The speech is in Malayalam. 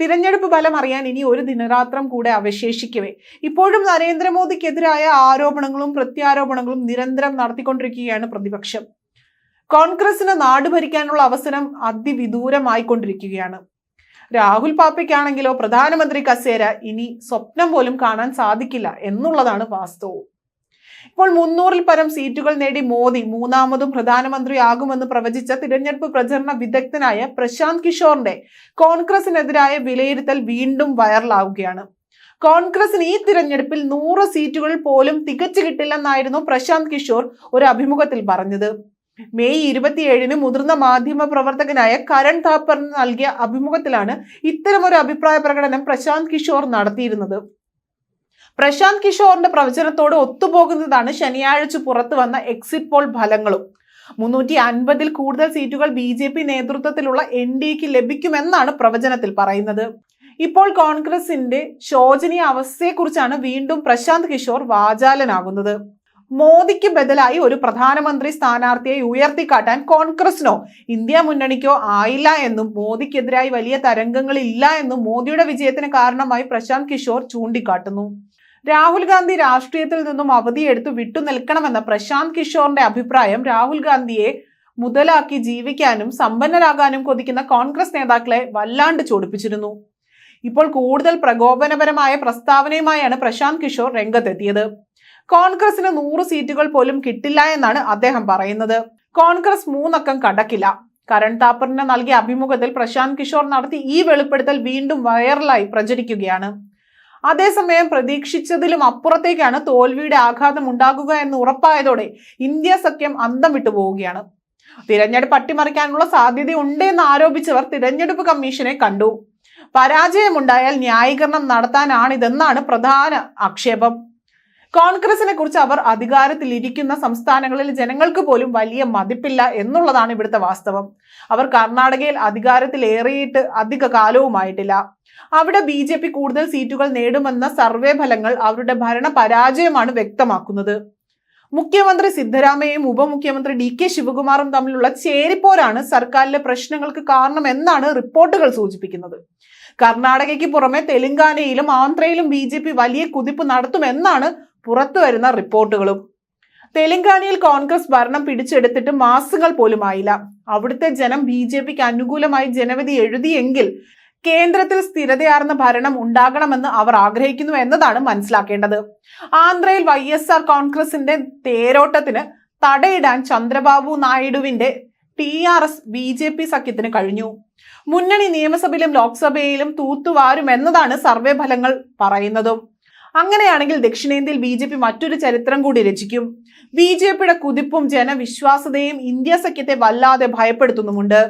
തിരഞ്ഞെടുപ്പ് ഫലം അറിയാൻ ഇനി ഒരു ദിനരാത്രം കൂടെ അവശേഷിക്കവേ. ഇപ്പോഴും നരേന്ദ്രമോദിക്കെതിരായ ആരോപണങ്ങളും പ്രത്യാരോപണങ്ങളും നിരന്തരം നടത്തിക്കൊണ്ടിരിക്കുകയാണ് പ്രതിപക്ഷം. കോൺഗ്രസിന് നാട് ഭരിക്കാനുള്ള അവസരം അതിവിദൂരമായിക്കൊണ്ടിരിക്കുകയാണ്. രാഹുൽ പാപ്പയ്ക്കാണെങ്കിലോ പ്രധാനമന്ത്രി കസേര ഇനി സ്വപ്നം പോലും കാണാൻ സാധിക്കില്ല എന്നുള്ളതാണ് വാസ്തവം. ഇപ്പോൾ മുന്നൂറിൽ പരം സീറ്റുകൾ നേടി മോദി. മൂന്നാമതും പ്രധാനമന്ത്രിയാകുമെന്ന് പ്രവചിച്ച തിരഞ്ഞെടുപ്പ് പ്രചരണ വിദഗ്ധനായ പ്രശാന്ത് കിഷോറിന്റെ കോൺഗ്രസിനെതിരായ വിലയിരുത്തൽ വീണ്ടും വൈറലാവുകയാണ്. കോൺഗ്രസിന് ഈ തിരഞ്ഞെടുപ്പിൽ നൂറ് സീറ്റുകൾ പോലും തികച്ചു കിട്ടില്ലെന്നായിരുന്നു പ്രശാന്ത് കിഷോർ ഒരു അഭിമുഖത്തിൽ പറഞ്ഞത്. മെയ് ഇരുപത്തിയേഴിന് മുതിർന്ന മാധ്യമ പ്രവർത്തകനായ കരൺ താപ്പറിന് നൽകിയ അഭിമുഖത്തിലാണ് ഇത്തരമൊരു അഭിപ്രായ പ്രകടനം പ്രശാന്ത് കിഷോർ നടത്തിയിരുന്നത്. പ്രശാന്ത് കിഷോറിന്റെ പ്രവചനത്തോട് ഒത്തുപോകുന്നതാണ് ശനിയാഴ്ച പുറത്തു വന്ന എക്സിറ്റ് പോൾ ഫലങ്ങളും. മുന്നൂറ്റി അൻപതിൽ കൂടുതൽ സീറ്റുകൾ ബി ജെ പി നേതൃത്വത്തിലുള്ള എൻ ഡി എക്ക് ലഭിക്കുമെന്നാണ് പ്രവചനത്തിൽ പറയുന്നത്. ഇപ്പോൾ കോൺഗ്രസിന്റെ ശോചനീയ അവസ്ഥയെക്കുറിച്ചാണ് വീണ്ടും പ്രശാന്ത് കിഷോർ വാചാലനാകുന്നത്. മോദിക്ക് ബദലായി ഒരു പ്രധാനമന്ത്രി സ്ഥാനാർത്ഥിയെ ഉയർത്തിക്കാട്ടാൻ കോൺഗ്രസിനോ ഇന്ത്യ മുന്നണിക്കോ ആയില്ല എന്നും മോദിക്കെതിരായി വലിയ തരംഗങ്ങളില്ല എന്നും മോദിയുടെ വിജയത്തിന് കാരണമായി പ്രശാന്ത് കിഷോർ ചൂണ്ടിക്കാട്ടുന്നു. രാഹുൽ ഗാന്ധി രാഷ്ട്രീയത്തിൽ നിന്നും അവധിയെടുത്ത് വിട്ടുനിൽക്കണമെന്ന പ്രശാന്ത് കിഷോറിന്റെ അഭിപ്രായം രാഹുൽ ഗാന്ധിയെ മുതലാക്കി ജീവിക്കാനും സമ്പന്നരാകാനും കൊതിക്കുന്ന കോൺഗ്രസ് നേതാക്കളെ വല്ലാണ്ട് ചൊടിപ്പിച്ചിരുന്നു. ഇപ്പോൾ കൂടുതൽ പ്രകോപനപരമായ പ്രസ്താവനയുമായാണ് പ്രശാന്ത് കിഷോർ രംഗത്തെത്തിയത്. കോൺഗ്രസിന് നൂറ് സീറ്റുകൾ പോലും കിട്ടില്ല എന്നാണ് അദ്ദേഹം പറയുന്നത്. കോൺഗ്രസ് മൂന്നക്കം കടക്കില്ല. കരൺ താപ്പറിന് നൽകിയ അഭിമുഖത്തിൽ പ്രശാന്ത് കിഷോർ നടത്തി ഈ വെളിപ്പെടുത്തൽ വീണ്ടും വൈറലായി പ്രചരിക്കുകയാണ്. അതേസമയം പ്രതീക്ഷിച്ചതിലും അപ്പുറത്തേക്കാണ് തോൽവിയുടെ ആഘാതം ഉണ്ടാകുക എന്ന് ഉറപ്പായതോടെ ഇന്ത്യ സഖ്യം അന്തം വിട്ടു പോവുകയാണ്. തിരഞ്ഞെടുപ്പ് അട്ടിമറിക്കാനുള്ള സാധ്യതയുണ്ട് എന്ന് ആരോപിച്ചവർ തിരഞ്ഞെടുപ്പ് കമ്മീഷനെ കണ്ടു. പരാജയമുണ്ടായാൽ ന്യായീകരണം നടത്താനാണിതെന്നാണ് പ്രധാന ആക്ഷേപം. കോൺഗ്രസിനെ കുറിച്ച് അവർ അധികാരത്തിൽ ഇരിക്കുന്ന സംസ്ഥാനങ്ങളിൽ ജനങ്ങൾക്ക് പോലും വലിയ മതിപ്പില്ല എന്നുള്ളതാണ് ഇവിടുത്തെ വാസ്തവം. അവർ കർണാടകയിൽ അധികാരത്തിൽ ഏറിയിട്ട് അധിക കാലവുമായിട്ടില്ല. അവിടെ ബി ജെ പി കൂടുതൽ സീറ്റുകൾ നേടുമെന്ന സർവേ ഫലങ്ങൾ അവരുടെ ഭരണ പരാജയമാണ് വ്യക്തമാക്കുന്നത്. മുഖ്യമന്ത്രി സിദ്ധരാമയ്യയും ഉപമുഖ്യമന്ത്രി ഡി കെ ശിവകുമാറും തമ്മിലുള്ള ചേരിപ്പോരാണ് സർക്കാരിലെ പ്രശ്നങ്ങൾക്ക് കാരണം എന്നാണ് റിപ്പോർട്ടുകൾ സൂചിപ്പിക്കുന്നത്. കർണാടകയ്ക്ക് പുറമെ തെലങ്കാനയിലും ആന്ധ്രയിലും ബി വലിയ കുതിപ്പ് നടത്തുമെന്നാണ് പുറത്തു വരുന്ന റിപ്പോർട്ടുകളും തെലങ്കാനയിൽ കോൺഗ്രസ് ഭരണം പിടിച്ചെടുത്തിട്ട് മാസങ്ങൾ പോലും ആയില്ല. അവിടുത്തെ ജനം ബി ജെ പിക്ക് അനുകൂലമായി ജനവിധി എഴുതിയെങ്കിൽ കേന്ദ്രത്തിൽ സ്ഥിരതയാർന്ന ഭരണം ഉണ്ടാകണമെന്ന് അവർ ആഗ്രഹിക്കുന്നു എന്നതാണ് മനസ്സിലാക്കേണ്ടത്. ആന്ധ്രയിൽ വൈ എസ് ആർ കോൺഗ്രസിന്റെ തേരോട്ടത്തിന് തടയിടാൻ Chandrababu നായിഡുവിന്റെ T R S B J P സഖ്യത്തിന് കഴിഞ്ഞു. മുന്നണി നിയമസഭയിലും ലോക്സഭയിലും തൂത്തുവാരും എന്നതാണ് സർവേ ഫലങ്ങൾ പറയുന്നതും. അങ്ങനെയാണെങ്കിൽ ദക്ഷിണേന്ത്യയിൽ ബി ജെ പി മറ്റൊരു ചരിത്രം കൂടി രചിക്കും. ബി ജെ പിയുടെ കുതിപ്പും ജനവിശ്വാസതയും ഇന്ത്യ സഖ്യത്തെ വല്ലാതെ ഭയപ്പെടുത്തുന്നുമുണ്ട്.